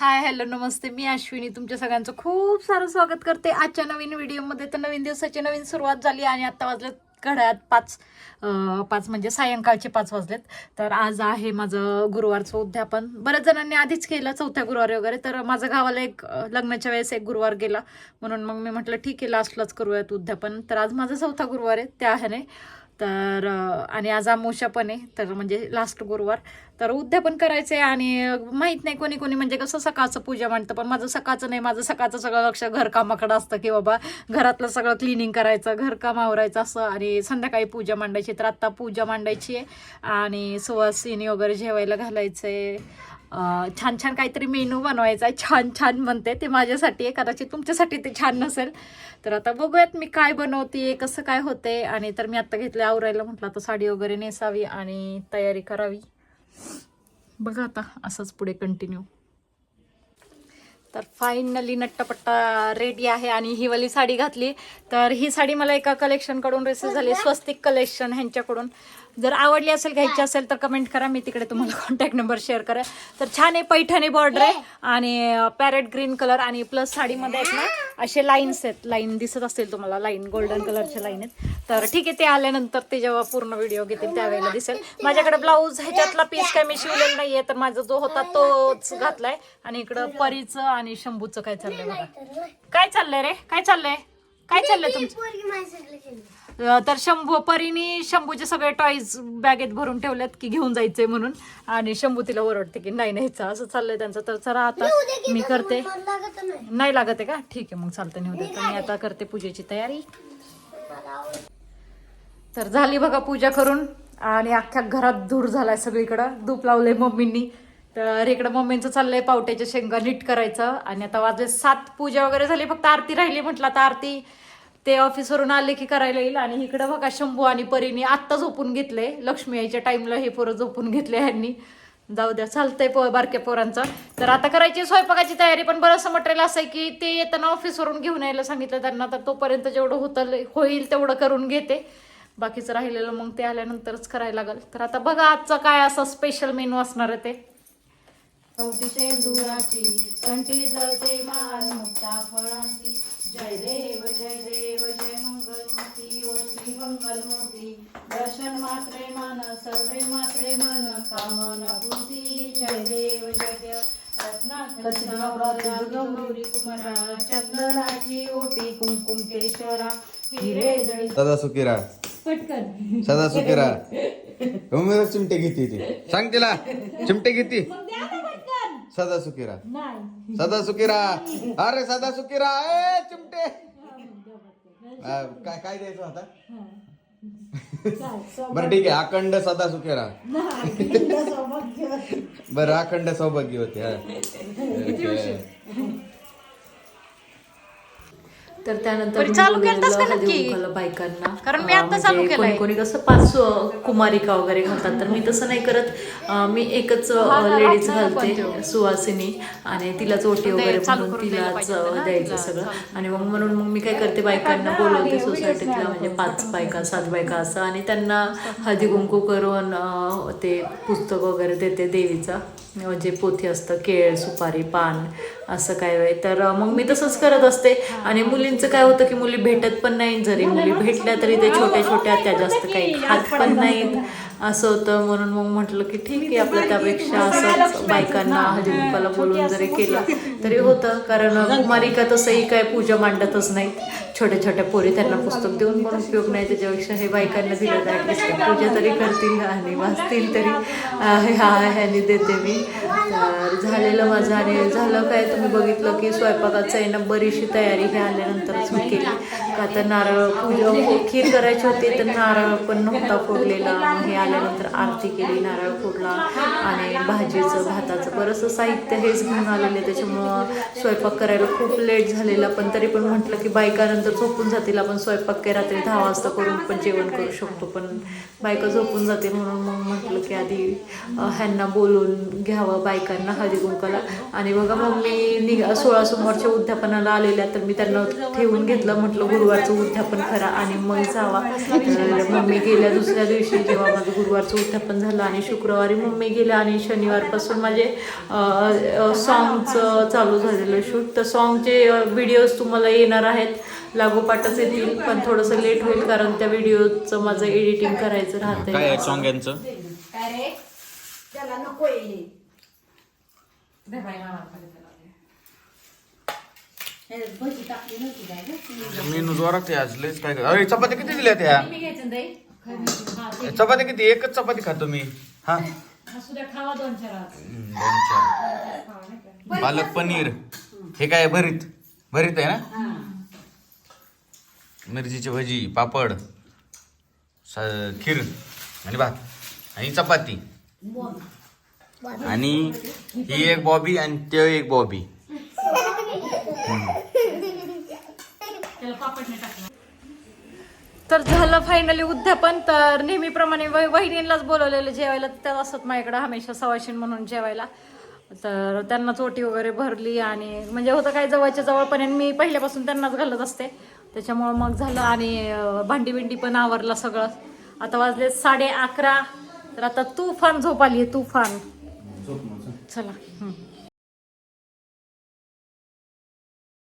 Hi hello नमस्ते. मी अश्विनी. तुमच्या सगळ्यांचं खूप सारं स्वागत करते. आजच्या नवीन व्हिडिओमध्ये तर नवीन दिवसाची नवीन सुरुवात झाली आणि आत्ता वाजलेत घड्याळात पाच पाच म्हणजे सायंकाळचे पाच वाजलेत. तर आज आहे माझं गुरुवारचं उद्यापन. बऱ्याच जणांनी आधीच केलं चौथ्या गुरुवारी वगैरे तर माझं गावाला एक लग्नाच्या वेळेस एक गुरुवार गेला. म्हणून मग मी म्हटलं ठीक आहे लास्टलाच करूयात उद्यापन. तर आज माझा चौथा गुरुवार आहे त्या ह्याने तर आणि आज अमावस्या पण आहे तर म्हणजे लास्ट गुरुवार. तर उद्या पण करायचे आणि माहीत नाही कोणी कोणी म्हणजे कसं सकाळचं पूजा मांडतं पण माझं सकाळचं नाही माझं सकाळचं सगळं लक्ष घरकामाकडं असतं की बाबा घरातलं सगळं क्लिनिंग करायचं घरकाम आवरायचं असं आणि संध्याकाळी पूजा मांडायची. तर आत्ता पूजा मांडायची आहे आणि सुवासिनी वगैरे जेवायला घालायचं आहे छान छान काहीतरी मेनू बनवायचा आहे. छान छान म्हणते ते माझ्यासाठी आहे. कदाचित तुमच्यासाठी ते छान नसेल. तर आता बघूयात मी काय बनवते कसं काय होते. आणि तर मी आत्ता घेतले आवरायला. म्हटलं आता साडी वगैरे नेसावी आणि तयारी करावी. बघा आता असंच पुढे कंटिन्यू तर फायनली नट्टपट्टा रेडी आहे आणि ही वाली साडी घातली. तर ही साडी मला एका कलेक्शनकडून रिसीव झाली. स्वस्तिक कलेक्शन ह्यांच्याकडून. जर आवडली असेल घ्यायची असेल तर कमेंट करा. मी तिकडे तुम्हाला कॉन्टॅक्ट नंबर शेअर करा तर छान आहे पैठणी बॉर्डर आहे. आणि पॅरेट ग्रीन कलर आणि प्लस साडीमध्ये आहेत ना असे लाईन्स आहेत. लाईन दिसत असतील तुम्हाला लाईन गोल्डन कलरचे लाईन आहेत. तर ठीक आहे ते आल्यानंतर ते जेव्हा पूर्ण व्हिडिओ घेतील त्यावेळेला दिसेल. माझ्याकडे ब्लाऊज ह्याच्यातला पीस काय मी शिवलेला नाहीये तर माझा जो होता तोच घातलाय. आणि इकडं परीचं आणि शंभूचं काय चाललंय बघा. काय चाललंय रे? काय चाललंय? काय चाललंय तुमचं? तर शंभू परीने शंभूचे सगळे टॉईज बॅगेत भरून ठेवलेत की घेऊन जायचंय म्हणून. आणि शंभू तिला ओरडते की नाही न्यायचं असं चाललंय त्यांचं. तर चला आता मी करते. नाही. लागत आहे का? ठीक आहे मग चालतं नेऊ देत मी आता करते पूजेची तयारी. तर झाली बघा पूजा करून. आणि अख्ख्या घरात धूर झालाय सगळीकडं. धूप लावलंय मम्मींनी. तर इकडं मम्मींचं चाललंय पावट्याच्या शेंगा नीट करायचं. आणि आता वाजले सात. पूजा वगैरे झाली फक्त आरती राहिली म्हटलं आता आरती. ते ऑफिसवरून आले की करायला येईल आणि इकडं बघा शंभू आणि परीने आत्ता झोपून घेतले लक्ष्मी आईच्या टाईमला हे पोरं झोपून घेतले ह्यांनी. जाऊ द्या चालतंय पो बारक्या पोरांचं. तर आता करायची स्वयंपाकाची तयारी पण बरंचसं मटेरियल असं की ते येताना ऑफिसवरून घेऊन यायला सांगितलं त्यांना. तर तोपर्यंत जेवढं होतं होईल तेवढं करून घेते. बाकीचं राहिलेलं मग ते आल्यानंतरच करायला लागेल. तर आता बघा आजचा काय असा स्पेशल मेनू असणार आहे ते. चौतीशे दुराची कंठी जळते मान मुक्ता फळांची. जय देव जय देव जय मंगलमूर्ती ओ श्री मंगलमूर्ती. दर्शन मात्रे मान सर्वे मात्रे मन कामना भूती जय देव जय देव. चंदनाची ओटी कुंकुम केशरा. हिरे जळी. सदा सुखीरा. पटकन. सदा सुखीरा. चिमटे घेते ती. सांग तिला. चिमटे घेते. सदा सुखीरा. नाही. सदा सुखीरा. अरे सदा सुखीरा. ए चिमटे. काय काय द्यायचं आता? बरं ठीक आहे. अखंड सदा सुखीरा. बरं अखंड सौभाग्य होते हा. तर त्यानंतर चालू बोलवलं केलंतस का हळदी नक्की? कुंकवाला बायकांना कारण मी आता म्हणजे चालू केलंय. कोणी कोणी कसं पाच कुमारिका वगैरे घालतात तर मी तसं नाही करत मी एकच लेडीज घालते. सुवासिनी आणि तिलाच ओटी वगैरे म्हणून तिलाच द्यायचं सगळं. आणि मग म्हणून मग मी काय करते बायकांना बोलवते सोसायटीतल्या म्हणजे पाच बायका सात बायका असं आणि त्यांना हळदी कुंकू करून ते पुस्तक वगैरे देते देवीचं म्हणजे पोथी असतं केळ सुपारी पान असं काय वेळ तर मग मी तसंच करत असते. आणि मुलींचं काय होतं की मुली भेटत पण नाही जरी. मुली भेटल्या तरी ते छोट्या छोट्या त्या जास्त काही खात पण नाहीत. असं होतं. म्हणून मग म्हटलं की ठीक आहे आपलं त्यापेक्षा असंच बायकांना हळदी कुंकाला बोलून जरी केलं तरी होतं. कारण कुमारिका तसंही काय पूजा मांडतच नाहीत. छोट्या छोट्या पोरी त्यांना पुस्तक देऊन पण उपयोग नाही. त्याच्यापेक्षा हे बायकांना दिलं तर ॲटलिस्ट पूजा तरी करतील आणि वाचतील तरी. ह्या ह्याने देते मी. तर झालेलं माझं आणि झालं काय? तुम्ही बघितलं की स्वयंपाकाचं आहे ना बरीचशी तयारी हे आल्यानंतरच मी केली. का तर नारळ पूजा हो-, खीर करायची होती तर नारळ पण नव्हता फोडलेला. मग हे आल्यानंतर आरती केली नारळ फोडला आणि भाजीचं भाताचं. बरंचसं साहित्य हेच घेऊन आलेले त्याच्यामुळं स्वयंपाक करायला खूप लेट झालेला. पण तरी पण म्हटलं की बायकानंतर झोपून जातील. आपण स्वयंपाक काही रात्री दहा वाजता करून पण जेवण करू शकतो. पण बायका झोपून जातील म्हणून मग म्हटलं की आधी ह्यांना बोलून घ्यावं बायकांना हळदी कुंकाला आणि बघा मग मी निघा सोळा सोमवारच्या उद्यापनाला आलेल्या तर मी त्यांना ठेवून घेतलं. म्हटलं गुरु गुरुवारचं उद्यापन करा आणि मग जावा. तर मम्मी गेल्या दुसऱ्या दिवशी जेव्हा माझं गुरुवारचं उद्यापन झालं आणि शुक्रवारी मम्मी गेल्या आणि शनिवारपासून माझे सॉंगचं चालू झालेलं शूट तर सॉंगचे व्हिडिओज तुम्हाला येणार आहेत. लागोपाठच येतील पण थोडंसं लेट होईल कारण त्या व्हिडिओचं माझं एडिटिंग करायचं राहतंय. काय आहे सॉंग यांचं मेनू जोरात आहे आज लयच काय अरे चपाती किती दिल्या त्या? चपाती किती? एकच चपाती खातो मी हा? खावा दोन चार हम्म, दोन चार. पालक पनीर. हे काय आहे? भरीत? भरीत आहे ना? मिरचीची भजी पापड स- खीर आणि भात आणि चपाती. आणि ही एक बॉबी आणि ते एक बॉबी. तर झालं फायनली उद्यापन तर नेहमीप्रमाणे वह- वहिनींनाच बोलवलेलं जेवायला त्या असतात माझ्याकडे हमेशा सवाशीन म्हणून जेवायला. तर त्यांनाच ओटी वगैरे भरली आणि म्हणजे होतं काय जवळच्या जवळ पण आणि मी पहिल्यापासून त्यांनाच घालत असते. त्याच्यामुळं मग झालं आणि भांडी बिंडी पण आवरला सगळं. आता वाजले साडे अकरा. तर आता तुफान झोप आली तुफान. चला.